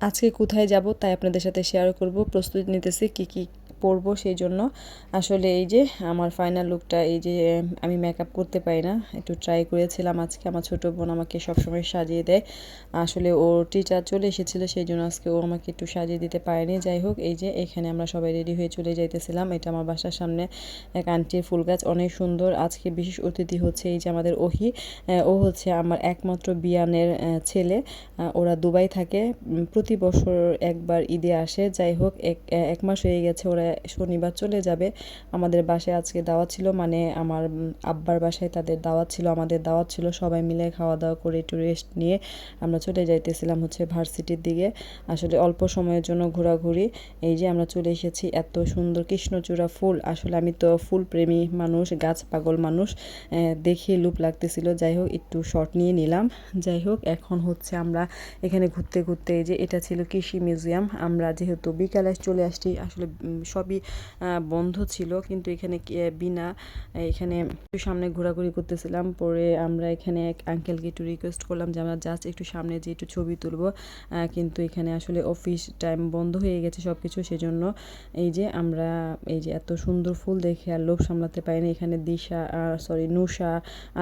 আজকে কোথায় যাব তাই আপনাদের সাথে শেয়ার করব প্রস্তুতি নিতেছি কি কি পরবো সেই জন্য আসলে এই যে আমার ফাইনাল লুকটা এই যে আমি মেকআপ করতে পারি না, একটু ট্রাই করেছিলাম আজকে। আমার ছোট বোন আমাকে সবসময় সাজিয়ে দেয়। আসলে ও টিচার চলে এসেছিল সেই জন্য আজকে ও আমাকে একটু সাজিয়ে দিতে পারেনি। যাই হোক, এই যে, এখানে আমরা সবাই রেডি হয়ে চলে যাইতেছিলাম। এটা আমার বাসার সামনে এক আন্টির ফুল গাছ, অনেক সুন্দর। আজকে বিশেষ অতিথি হচ্ছে এই যে আমাদের ওহি। ও হচ্ছে আমার একমাত্র বিয়ানের ছেলে। ওরা দুবাই থাকে। প্রতি বছর একবার ঈদে আসে। যাই হোক, এক এক মাস হয়ে গেছে ওরা শনিবার চলে যাবে। আমাদের বাসায় আজকে দাওয়াত ছিল মানে আমার আব্বার বাসায় তাদের দাওয়াত ছিল, আমাদের দাওয়াত ছিল সবাই মিলে খাওয়া দাওয়া করে একটু রেস্ট নিয়ে আমরা চলে যাইতেছিলাম হচ্ছে ভার্সিটির দিকে। আসলে অল্প সময়ের জন্য ঘোরাঘুরি, এই যে আমরা চলে এসেছি, এত সুন্দর কৃষ্ণচূড়া ফুল। আসলে আমি তো ফুল প্রেমী মানুষ, গাছ পাগল মানুষ দেখে লুপ লাগতেছিল। যাই হোক, একটু শর্ট নিয়ে নিলাম। যাই হোক, এখন হচ্ছে আমরা এখানে ঘুরতে ঘুরতে এই যে এটা ছিল কৃষি মিউজিয়াম আমরা যেহেতু বিকালে চলে আসছি, আসলে সবই বন্ধ ছিল। কিন্তু এখানে বিনা এখানে একটু সামনে ঘোরাঘুরি করতেছিলাম। পরে আমরা এখানে এক আঙ্কেলকে একটু রিকোয়েস্ট করলাম যে আমরা জাস্ট একটু সামনে যে একটু ছবি তুলব। কিন্তু এখানে আসলে অফিস টাইম বন্ধ হয়ে গেছে সব কিছু সেজন্য এই যে আমরা, এই যে এত সুন্দর ফুল দেখে আর লোভ সামলাতে পারিনি এখানে দিশা সরি নুষা,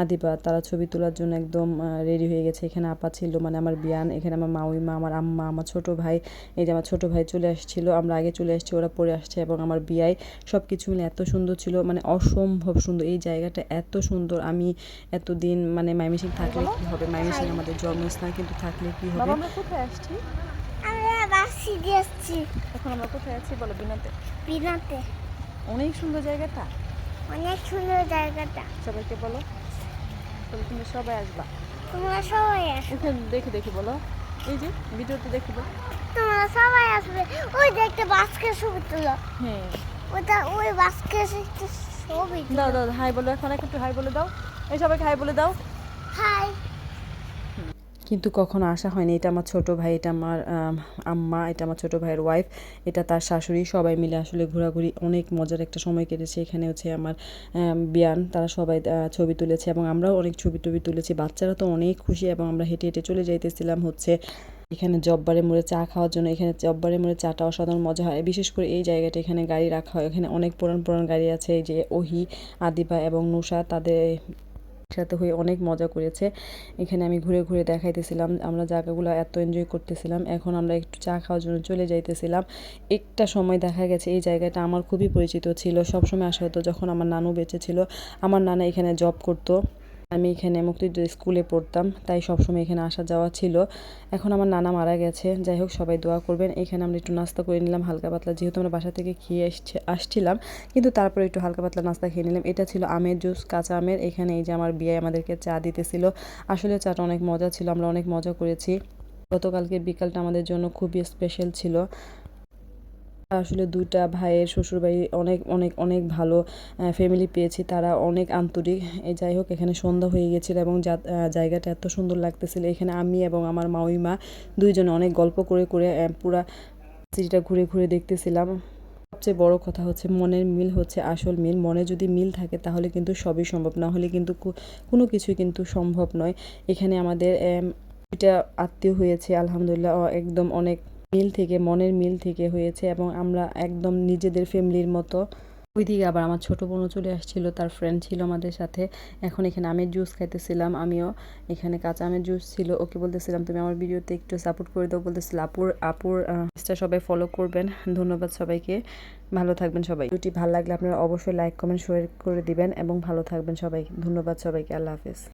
আদিবা, তারা ছবি তোলার জন্য একদম রেডি হয়ে গেছে। এখানে আপা ছিল মানে আমার বিয়ান, এখানে আমার মাউইমা আমার আম্মা, আমার ছোট ভাই, এই যে আমার ছোট ভাই চলে আসছিল। আমরা আগে চলে আসছি, ওরা পরে আসছে। এবং আমার বিয়াই সব কিছু মিলে এত সুন্দর ছিল মানে অসম্ভব সুন্দর। এই জায়গাটা এত সুন্দর আমি এতদিন মানে মাইমিসিং থাকলে কি হবে? মাইমিসিং আমাদের জন্মস্থান কিন্তু থাকলে কি হবে? আমরা কোথায় আসছি? আমরা বাসি দিয়েছি এখন আমরা কোথায় আছি বলো বিনাতে? বিনাতে। অনেক সুন্দর জায়গাটা। অনেক সুন্দর জায়গাটা। সবাইকে বলো তাহলে তুমি সবাই আসবা। তোমরা সবাই আসবে দেখে দেখি বলো। এই যে ভিডিওতে দেখি তোমরা সবাই আসবে। ওই যে একটা বাসকে ছবি তুলো। হ্যাঁ। ওটা ওই বাসকে ছবি দাও দাও হাই বলো এখন একটু হাই বলে দাও। এই সবাইকে হাই বলে দাও। হাই। কিন্তু কখনো আসা হয়নি। এটা আমার ছোট ভাই, এটা আমার আম্মা, এটা আমার ছোট ভাইয়ের ওয়াইফ এটা তার শাশুড়ি, সবাই মিলে আসলে ঘোরাঘুরি অনেক মজার একটা সময় কেটেছে। এখানে হচ্ছে আমার বিয়ান, তারা সবাই ছবি তুলেছে এবং আমরাও অনেক ছবি টবি তুলেছি। বাচ্চারা তো অনেক খুশি এবং আমরা হেঁটে হেঁটে চলে যাইতেছিলাম হচ্ছে এখানে জব্বারে মোড়ে চা খাওয়ার জন্য। এখানে জব্বারে মোড়ে চাটা অসাধারণ মজা হয়। বিশেষ করে এই জায়গাটা এখানে গাড়ি রাখা হয়। এখানে অনেক পুরান পুরান গাড়ি আছে যে ওহি, আদিবা এবং নুষা তাদের সাথে হয়ে অনেক মজা করেছে। এখানে আমি ঘুরে ঘুরে দেখাইতেছিলাম, আমরা জায়গাগুলো এত এনজয় করতেছিলাম। এখন আমরা একটু চা খাওয়ার জন্য চলে যাইতেছিলাম। একটা সময় দেখা গেছে, এই জায়গাটা আমার খুবই পরিচিত ছিল। সবসময় আসা হতো যখন আমার নানু বেঁচে ছিল, আমার নানা এখানে জব করতো। আমি এখানে মুক্তিযুদ্ধ স্কুলে পড়তাম, তাই সবসময় এখানে আসা যাওয়া ছিল। এখন আমার নানা মারা গেছে। যাই হোক, সবাই দোয়া করবেন। এখানে আমরা একটু নাস্তা করে নিলাম, হালকা পাতলা। যেহেতু আমরা বাসা থেকে খেয়ে এসছে আসছিলাম, কিন্তু তারপরে একটু হালকা পাতলা নাস্তা খেয়ে নিলাম। এটা ছিল আমের জুস, কাঁচা আমের। এখানে এই যে আমার বিয়ে আমাদেরকে চা দিতেছিল। আসলে চাটা অনেক মজা ছিল, আমরা অনেক মজা করেছি। গতকালকে বিকালটা আমাদের জন্য খুবই স্পেশাল ছিল। আসলে দুইটা ভাইয়ের শ্বশুরবাড়ি অনেক অনেক অনেক ভালো ফ্যামিলি পেয়েছি। তারা অনেক আন্তরিক। যাই হোক, এখানে সন্ধ্যা হয়ে গেছিল এবং জায়গাটা এত সুন্দর লাগতেছিল। এখানে আমি এবং আমার মাউইমা দুইজনে অনেক গল্প করে করে পুরা সিটিটা ঘুরে ঘুরে দেখতেছিলাম। সবচেয়ে বড় কথা হচ্ছে, মনের মিল হচ্ছে আসল মিল। মনে যদি মিল থাকে, তাহলে কিন্তু সবই সম্ভব। না হলে কিন্তু কোনো কিছুই কিন্তু সম্ভব নয়। এখানে আমাদের এটা আত্মীয় হয়েছে, আলহামদুলিল্লাহ একদম অনেক মিল থেকে, মনের মিল থেকে হয়েছে এবং আমরা একদম নিজেদের ফ্যামিলির মতো। ওইদিকে আবার আমার ছোটো বোনও চলে আসছিল, তার ফ্রেন্ড ছিল আমাদের সাথে। এখন এখানে আমের জুস খাইতেছিলাম, আমিও। এখানে কাঁচা আমের জুস ছিল, ওকে বলতেছিলাম, তুমি আমার ভিডিওতে একটু সাপোর্ট করে দাও। বলতেছিল, আপুর আপুর ইনস্টা সবাই ফলো করবেন। ধন্যবাদ সবাইকে। ভালো থাকবেন সবাই। ভিডিওটি ভালো লাগলে আপনারা অবশ্যই লাইক কমেন্ট শেয়ার করে দিবেন এবং ভালো থাকবেন সবাই। ধন্যবাদ সবাইকে, আল্লাহ হাফেজ।